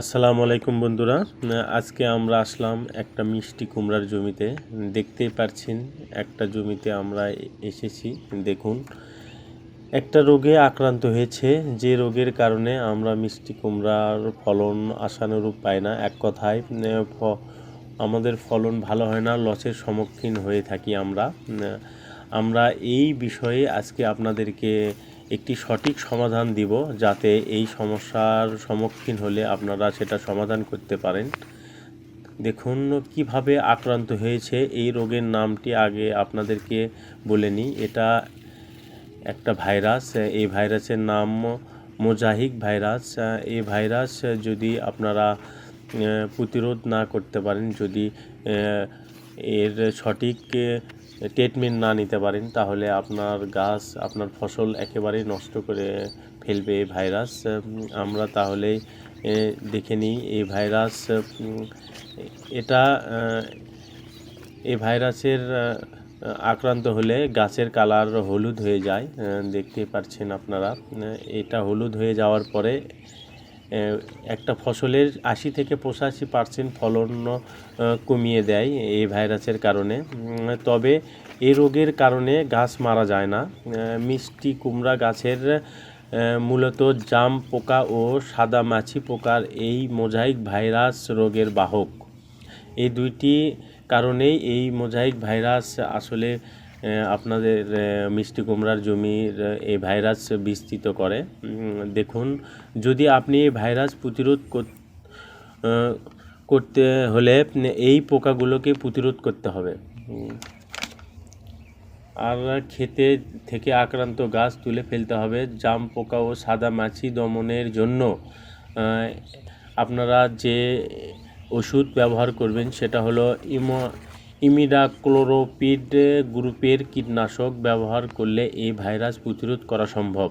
আসসালামু আলাইকুম বন্ধুরা। আজকে আমরা আসলাম একটা মিষ্টি কুমড়ার জমিতে। দেখতেই পাচ্ছেন একটা জমিতে আমরা এসেছি, দেখুন। একটা রোগে আক্রান্ত হয়েছে, যে রোগের কারণে আমরা মিষ্টি কুমড়ার ফলন আশানুরূপ পাই না। এক কথায় আমাদের ফলন ভালো হয় না, লসের সম্মুখীন হয়ে থাকি আমরা। আমরা এই বিষয়ে আজকে আপনাদেরকে একটি সঠিক সমাধান দিব যাতে এই সমস্যার সম্মুখীন হলে আপনারা সেটা সমাধান করতে পারেন। দেখুন কীভাবে আক্রান্ত হয়েছে, এই রোগের নামটি আগে আপনাদেরকে বলে নিই। এটা একটা ভাইরাস, এই ভাইরাসের নাম মোজাহিক ভাইরাস। এই ভাইরাস যদি আপনারা প্রতিরোধ না করতে পারেন, যদি এর সঠিক ট্রিটমেন্ট না নিতে পারেন, তাহলে আপনার গাছ, আপনার ফসল একেবারেই নষ্ট করে ফেলবে এই ভাইরাস আমরা তাহলে দেখে নিই এই ভাইরাস এটা এই ভাইরাসের আক্রান্ত হলে গাছের কালার হলুদ হয়ে যায় দেখতে পাচ্ছেন আপনারা। এটা হলুদ হয়ে যাওয়ার পরে একটা ফসলের আশি থেকে পঁচাশি পার্সেন্ট ফলন কমিয়ে দেয় এই ভাইরাসের কারণে। তবে এই রোগের কারণে গাছ মারা যায় না। মিষ্টি কুমড়া গাছের মূলত জাম পোকা ও সাদা মাছি পোকার এই মোজাইক ভাইরাস রোগের বাহক। এই দুইটি কারণেই এই মোজাইক ভাইরাস আসলে আপনাদের মিষ্টি কুমড়ার জমির এই ভাইরাস বিস্তৃত করে। দেখুন, যদি আপনি এই ভাইরাস প্রতিরোধ কর- করতে হলে এই পোকাগুলোকে প্রতিরোধ করতে হবে। আর ক্ষেতে থেকে আক্রান্ত গাছ তুলে ফেলতে হবে। জাম পোকা ও সাদা মাছি দমনের জন্য আপনারা যে ওষুধ ব্যবহার করবেন সেটা হলো ইমো ইমিডাক্লোরোপিড গ্রুপের কীটনাশক ব্যবহার করলে এই ভাইরাস প্রতিরোধ করা সম্ভব।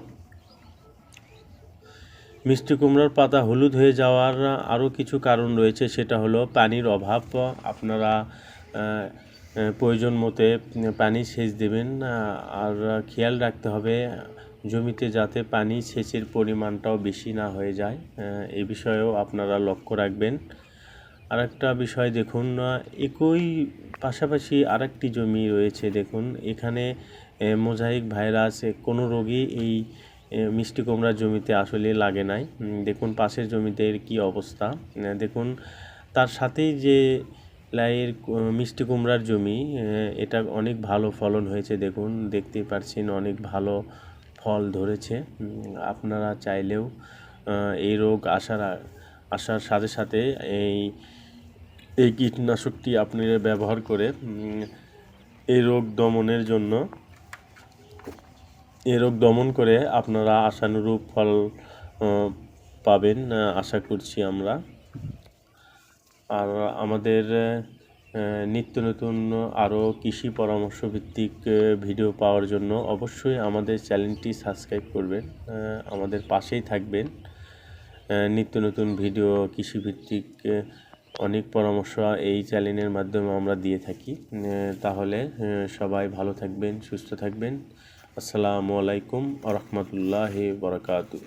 মিষ্টি কুমড়োর পাতা হলুদ হয়ে যাওয়ার আরও কিছু কারণ রয়েছে, সেটা হলো পানির অভাব। আপনারা প্রয়োজন মতে পানি সেচ দেবেন আর খেয়াল রাখতে হবে জমিতে যাতে পানি সেচের পরিমাণটাও বেশি না হয়ে যায়। এ বিষয়েও আপনারা লক্ষ্য রাখবেন। আরেকটা বিষয় দেখুন একই পাশাপাশি আরেকটি জমি রয়েছে দেখুন, এখানে মোজাইক ভাইরাস কোনো রোগী এই মিষ্টি কুমড়ার জমিতে আসলে লাগে নাই। দেখুন পাশের জমিতে এর কী অবস্থা। দেখুন, তার সাথেই যে লাইয়ের মিষ্টি কুমড়ার জমি এটা অনেক ভালো ফলন হয়েছে দেখুন, দেখতেই পাচ্ছেন অনেক ভালো ফল ধরেছে। আপনারা চাইলেও এই রোগ আসার আসার সাথে সাথে এই এই কীটনাশকটি আপনারা ব্যবহার করে এই রোগ দমনের জন্য, এই রোগ দমন করে আপনারা আশানুরূপ ফল পাবেন আশা করছি আমরা। আর আমাদের নিত্য নতুন আরও কৃষি পরামর্শ ভিত্তিক ভিডিও পাওয়ার জন্য অবশ্যই আমাদের চ্যানেলটি সাবস্ক্রাইব করবেন আমাদের পাশেই থাকবেন। নিত্য নতুন ভিডিও কৃষিভিত্তিক অনেক পরামর্শ এই চ্যানেলের মাধ্যমে আমরা দিয়ে থাকি। তাহলে সবাই ভালো থাকবেন, সুস্থ থাকবেন। আসসালামু আলাইকুম আ রহমতুল্লাহ বরকাতু